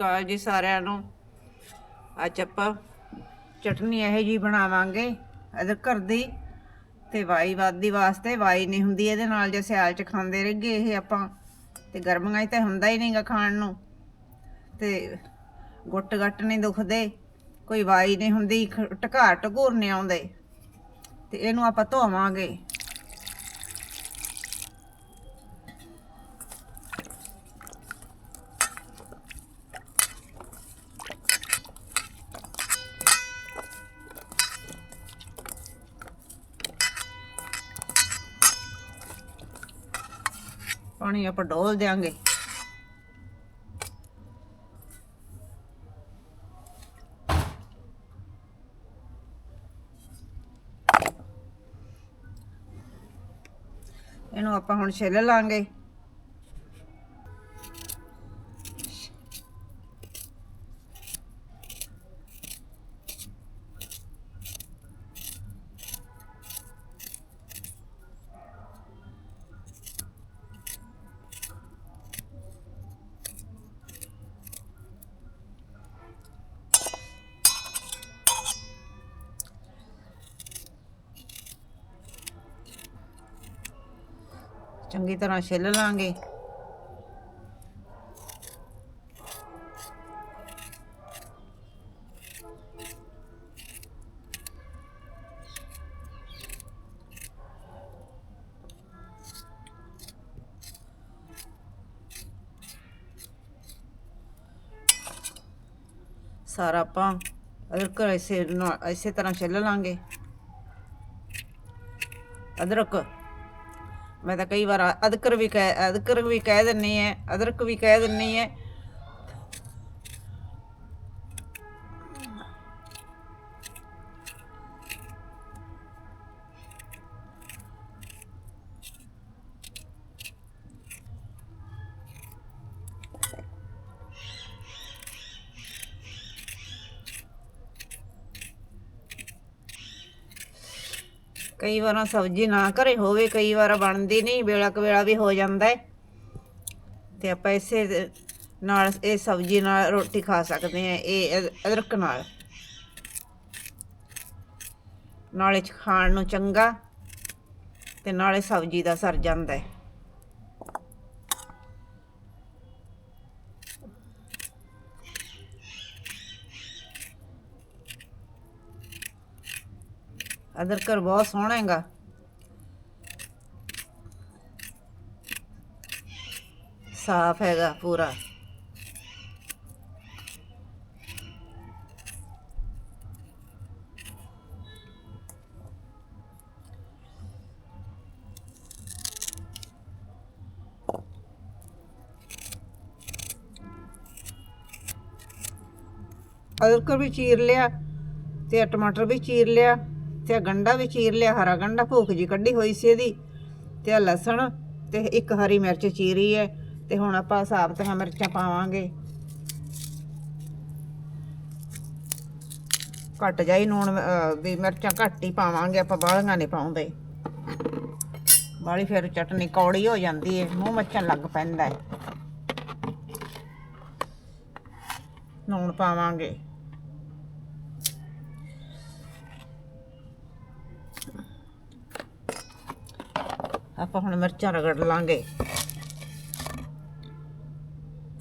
ਕਾਲ ਜੀ ਸਾਰਿਆਂ ਨੂੰ। ਅੱਜ ਆਪਾਂ ਚਟਨੀ ਇਹੋ ਜੀ ਬਣਾਵਾਂਗੇ ਇਹਦੇ ਘਰ ਦੀ ਤੇ ਵਾਈ ਵਾਦੀ ਵਾਸਤੇ। ਵਾਈ ਨਹੀਂ ਹੁੰਦੀ ਇਹਦੇ ਨਾਲ ਜੇ ਸਿਆਲ ਚ ਖਾਂਦੇ ਰਹਿਗੇ ਇਹ ਆਪਾਂ। ਤੇ ਗਰਮੀਆਂ 'ਚ ਤਾਂ ਹੁੰਦਾ ਹੀ ਨਹੀਂਗਾ ਖਾਣ ਨੂੰ। ਤੇ ਗੁੱਟ ਗੱਟ ਨਹੀਂ ਦੁਖਦੇ। ਕੋਈ ਵਾਈ ਨਹੀਂ ਹੁੰਦੀ, ਖ- ਢਕਾਰ ਢਕੂਰ ਨਹੀਂ ਆਉਂਦੇ। ਤੇ ਇਹਨੂੰ ਆਪਾਂ ਧੋਵਾਂਗੇ। ਆਪਾਂ ਡੋਲ ਦਿਆਂਗੇ। ਇਹਨੂੰ ਆਪਾਂ ਹੁਣ ਛਿੱਲ ਲਾਂਗੇ। ਚੰਗੀ ਤਰ੍ਹਾਂ ਛਿੱਲ ਲਾਂਗੇ। ਸਾਰਾ ਆਪਾਂ ਅਦਰਕ ਐਸੇ ਨਾ- ਐਸੇ ਤਰ੍ਹਾਂ ਛਿੱਲ ਲਾਂਗੇ। ਅਦਰਕ ਮੈਂ ਤਾਂ ਕਈ ਵਾਰ ਅਦਰਕ ਵੀ ਕਹਿ ਅਦਰਕ ਵੀ ਕਹਿ ਦਿੰਨੀ ਐ, ਅਦਰਕ ਵੀ ਕਹਿ ਦਿੰਨੀ ਐ। ਕਈ ਵਾਰਾਂ ਸਬਜ਼ੀ ਨਾ ਘਰੇ ਹੋਵੇ, ਕਈ ਵਾਰ ਬਣਦੀ ਨਹੀਂ, ਵੇਲਾ ਕੁ ਵੇਲਾ ਵੀ ਹੋ ਜਾਂਦਾ ਹੈ। ਤੇ ਆਪਾਂ ਇਸੇ ਨਾਲ ਇਹ ਸਬਜ਼ੀ ਨਾਲ ਰੋਟੀ ਖਾ ਸਕਦੇ ਆ ਇਹ ਅਦਰਕ ਨਾਲ। ਨਾਲੇ ਖਾਣ ਨੂੰ ਚੰਗਾ ਤੇ ਨਾਲੇ ਸਬਜ਼ੀ ਦਾ ਸਰ ਜਾਂਦਾ ਹੈ। ਅਦਰਕ ਬਹੁਤ ਸੋਹਣਾ ਹੈਗਾ ਸਾਫ਼ ਹੈਗਾ ਪੂਰਾ ਅਦਰਕ ਵੀ ਚੀਰ ਲਿਆ ਤੇ ਟਮਾਟਰ ਵੀ ਚੀਰ ਲਿਆ ਤੇ ਆਹ ਗੰਡਾ ਵੀ ਚੀਰ ਲਿਆ, ਹਰਾ ਗੰਡਾ ਭੂਖ ਜੀ ਕੱਢੀ ਹੋਈ ਸੀ ਇਹਦੀ। ਤੇ ਆ ਲਸਣ ਤੇ ਇੱਕ ਹਰੀ ਮਿਰਚ ਚੀਰੀ ਹੈ ਤੇ ਹੁਣ ਆਪਾਂ ਸਾਬਤੀਆਂ ਮਿਰਚਾਂ ਪਾਵਾਂਗੇ। ਘੱਟ ਜਾਈ ਨੂਣ ਵੀ ਮਿਰਚਾਂ ਘੱਟ ਹੀ ਪਾਵਾਂਗੇ, ਆਪਾਂ ਬਾਹਲੀਆਂ ਨਹੀਂ ਪਾਉਂਦੇ। ਬਾਹਲੀ ਫਿਰ ਚਟਨੀ ਕੌੜੀ ਹੋ ਜਾਂਦੀ ਹੈ ਮੂੰਹ ਮੱਚਣ ਲੱਗ ਪੈਂਦਾ ਹੈ ਨੂਣ ਪਾਵਾਂਗੇ। ਆਪਾਂ ਹੁਣ ਮਿਰਚਾਂ ਰਗੜ ਲਾਂਗੇ।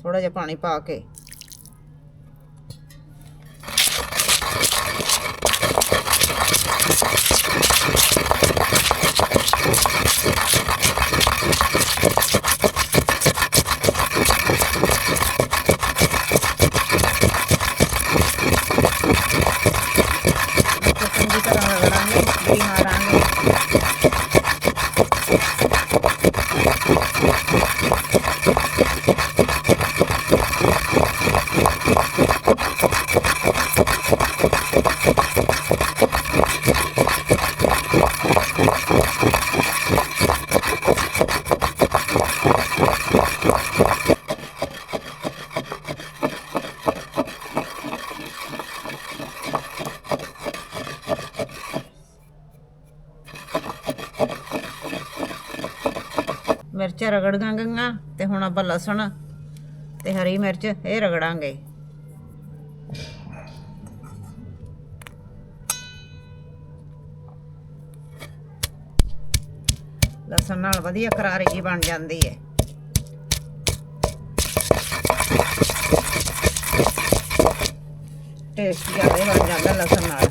ਥੋੜਾ ਜਿਹਾ ਪਾਣੀ ਪਾ ਕੇ। ਚੰਗੀ ਤਰ੍ਹਾਂ ਰਗੜਾਂਗੇ, ਵੀ ਮਾਰਾਂਗੇ ਮਿਰਚਾਂ ਰਗੜਾਂਗੀਆਂ ਤੇ ਹੁਣ ਆਪਾਂ ਲਸਣ ਤੇ ਹਰੀ ਮਿਰਚ, ਇਹ ਰਗੜਾਂਗੇ। ਲਸਣ ਨਾਲ ਵਧੀਆ ਕਰਾਰੀ ਜੀ ਬਣ ਜਾਂਦੀ ਹੈ ਟੇਸਟ ਜ਼ਿਆਦਾ ਬਣ ਜਾਂਦਾ ਲਸਣ ਨਾਲ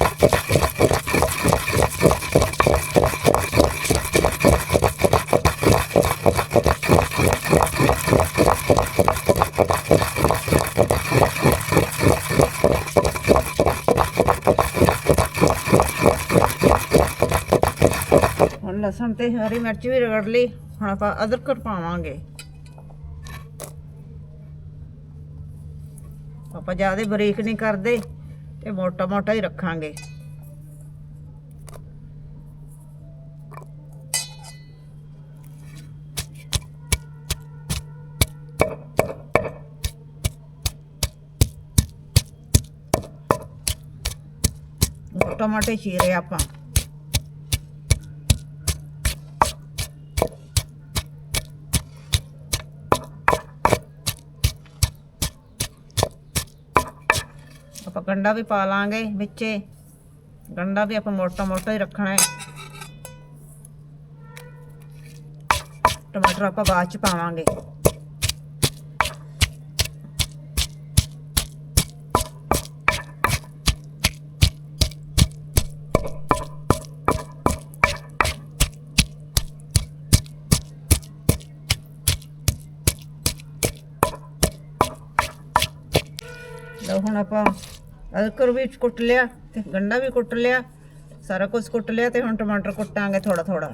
ਹੁਣ ਲਸਣ ਤੇ ਹਰੀ ਮਿਰਚ ਵੀ ਰਗੜ ਲਈ। ਹੁਣ ਆਪਾਂ ਅਦਰਕ ਪਾਵਾਂਗੇ। ਆਪਾਂ ਜ਼ਿਆਦਾ ਬਰੀਕ ਨਹੀਂ ਕਰਦੇ। ਤੇ ਮੋਟਾ ਮੋਟਾ ਹੀ ਰੱਖਾਂਗੇ ਟਮਾਟੇ ਚੀਰੇ ਆਪਾਂ ਗੰਡਾ ਵੀ ਪਾ ਲਾਂਗੇ ਵਿੱਚੇ। ਗੰਡਾ ਵੀ ਆਪਾਂ ਮੋਟਾ ਮੋਟਾ ਹੀ ਰੱਖਣਾ ਹੈ। ਟਮਾਟਰ ਆਪਾਂ ਬਾਅਦ ਚ ਪਾਵਾਂਗੇ। ਲਓ ਹੁਣ ਆਪਾਂ ਅਦਰਕ ਵੀ ਕੁੱਟ ਲਿਆ ਤੇ ਗੰਡਾ ਵੀ ਕੁੱਟ ਲਿਆ। ਸਾਰਾ ਕੁਝ ਕੁੱਟ ਲਿਆ ਤੇ ਹੁਣ ਟਮਾਟਰ ਕੁੱਟਾਂਗੇ ਥੋੜਾ ਥੋੜਾ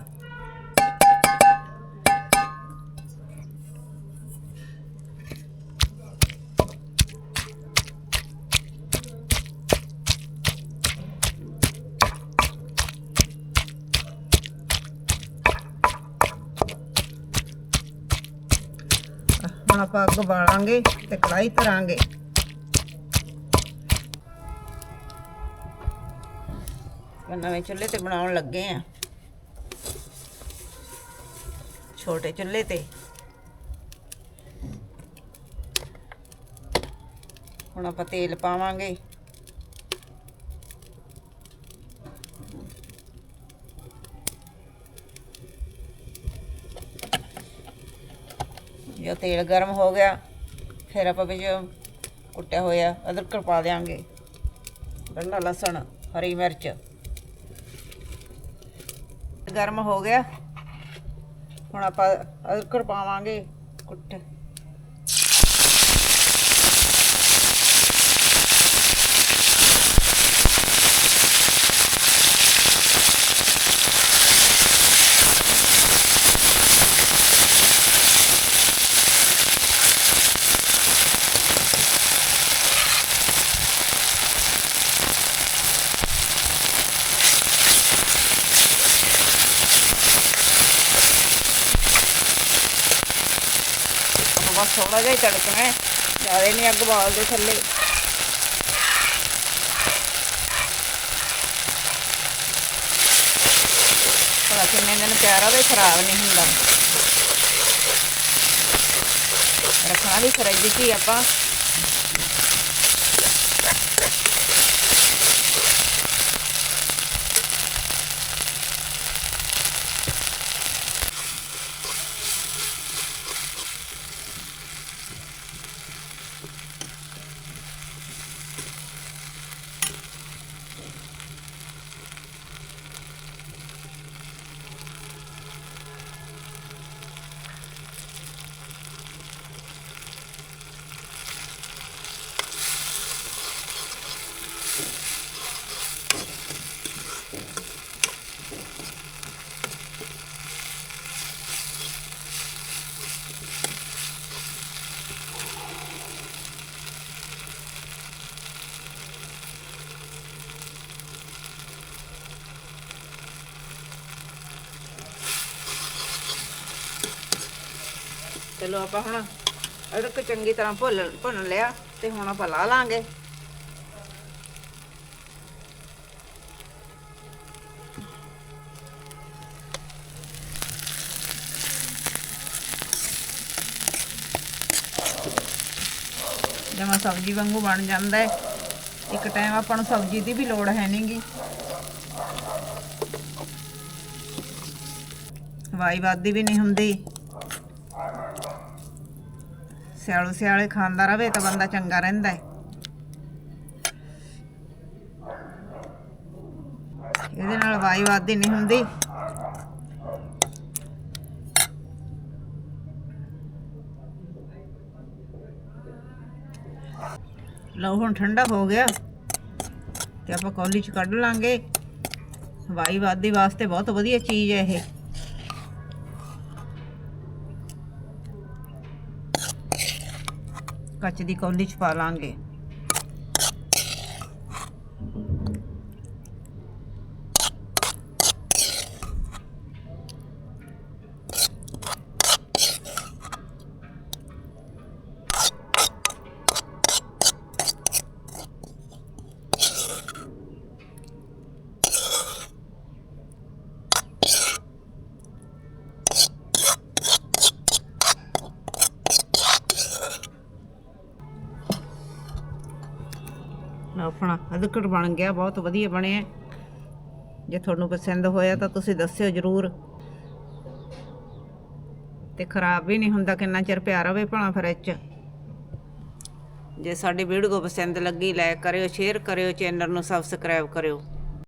ਹੁਣ ਆਪਾਂ ਅੱਗ ਬਾਲਾਂਗੇ ਤੇ ਕੜਾਈ ਧਰਾਂਗੇ। ਨਵੇਂ ਚੁੱਲ੍ਹੇ ਤੇ ਬਣਾਉਣ ਲੱਗੇ ਆ। ਛੋਟੇ ਚੁੱਲ੍ਹੇ ਤੇ। ਹੁਣ ਆਪਾਂ ਤੇਲ ਪਾਵਾਂਗੇ। ਜੋ ਤੇਲ ਗਰਮ ਹੋ ਗਿਆ, ਫਿਰ ਆਪਾਂ ਵਿੱਚ ਕੁੱਟਿਆ ਹੋਇਆ ਅਦਰਕ ਪਾ ਦਿਆਂਗੇ। ਗੰਢਾ ਲਸਣ, ਹਰੀ ਮਿਰਚ। ਗਰਮ ਹੋ ਗਿਆ। ਹੁਣ ਆਪਾਂ ਅਦਰਕ ਪਾਵਾਂਗੇ ਕੁੱਟ ਆਪਾਂ ਬਸ ਥੋੜਾ ਜਿਹਾ ਹੀ ਤੜਕਣਾ ਹੈ। ਜ਼ਿਆਦਾ ਨਹੀਂ ਅੱਗ ਬਾਲਦੇ ਥੱਲੇ। ਭਲਾ ਕਿੰਨੇ ਦਿਨ ਪਿਆਰਾ ਵੀ ਖਰਾਬ ਨਹੀਂ ਹੁੰਦਾ। ਰੱਖਣਾ ਵੀ ਫਰਿੱਜ 'ਚ ਹੀ ਆਪਾਂ। ਚਲੋ ਆਪਾਂ ਹੁਣ ਅਦਰਕ ਚੰਗੀ ਤਰ੍ਹਾਂ ਭੁੱਲ ਭੁੰਨ ਲਿਆ ਤੇ ਹੁਣ ਆਪਾਂ ਲਾ ਲਾਂਗੇ। ਜਮਾ ਸਬਜ਼ੀ ਵਾਂਗੂ ਬਣ ਜਾਂਦਾ ਹੈ। ਇੱਕ ਟਾਈਮ ਆਪਾਂ ਨੂੰ ਸਬਜ਼ੀ ਦੀ ਵੀ ਲੋੜ ਹੈ ਨਹੀਂਗੀ ਵਾਈ ਵਾਦੀ ਵੀ ਨਹੀਂ ਹੁੰਦੀ। ਸਿਆਲੂ ਸਿਆਲੇ ਖਾਂਦਾ ਰਵੇ ਤਾਂ ਬੰਦਾ ਚੰਗਾ ਰਹਿੰਦਾ ਹੈ। ਇਹਦੇ ਨਾਲ ਵਾਈ ਵਾਦੀ ਨਹੀਂ ਹੁੰਦੀ। ਲਓ ਹੁਣ ਠੰਡਾ ਹੋ ਗਿਆ ਤੇ ਆਪਾਂ ਕੌਲੀ ਚ ਕੱਢ ਲਾਂਗੇ। ਵਾਈ ਵਾਦੀ ਵਾਸਤੇ ਬਹੁਤ ਵਧੀਆ ਚੀਜ਼ ਹੈ ਇਹ। ਕੱਚ ਦੀ ਕੌਲੀ ਚ ਪਾ ਲਾਂਗੇ। ਆਪਣਾ ਅਦਰਕ ਬਣ ਗਿਆ, ਬਹੁਤ ਵਧੀਆ ਬਣਿਆ। ਜੇ ਤੁਹਾਨੂੰ ਪਸੰਦ ਹੋਇਆ ਤਾਂ ਤੁਸੀਂ ਦੱਸਿਓ ਜਰੂਰ। ਤੇ ਖਰਾਬ ਵੀ ਨਹੀਂ ਹੁੰਦਾ ਕਿੰਨਾ ਚਿਰ ਪਿਆ ਰਵੇ ਭਲਾ ਫਰਿੱਜ ਜੇ ਸਾਡੀ ਵੀਡੀਓ ਪਸੰਦ ਲੱਗੀ ਲਾਈਕ ਕਰਿਓ ਸ਼ੇਅਰ ਕਰਿਓ ਚੈਨਲ ਨੂੰ ਸਬਸਕ੍ਰਾਈਬ ਕਰਿਓ।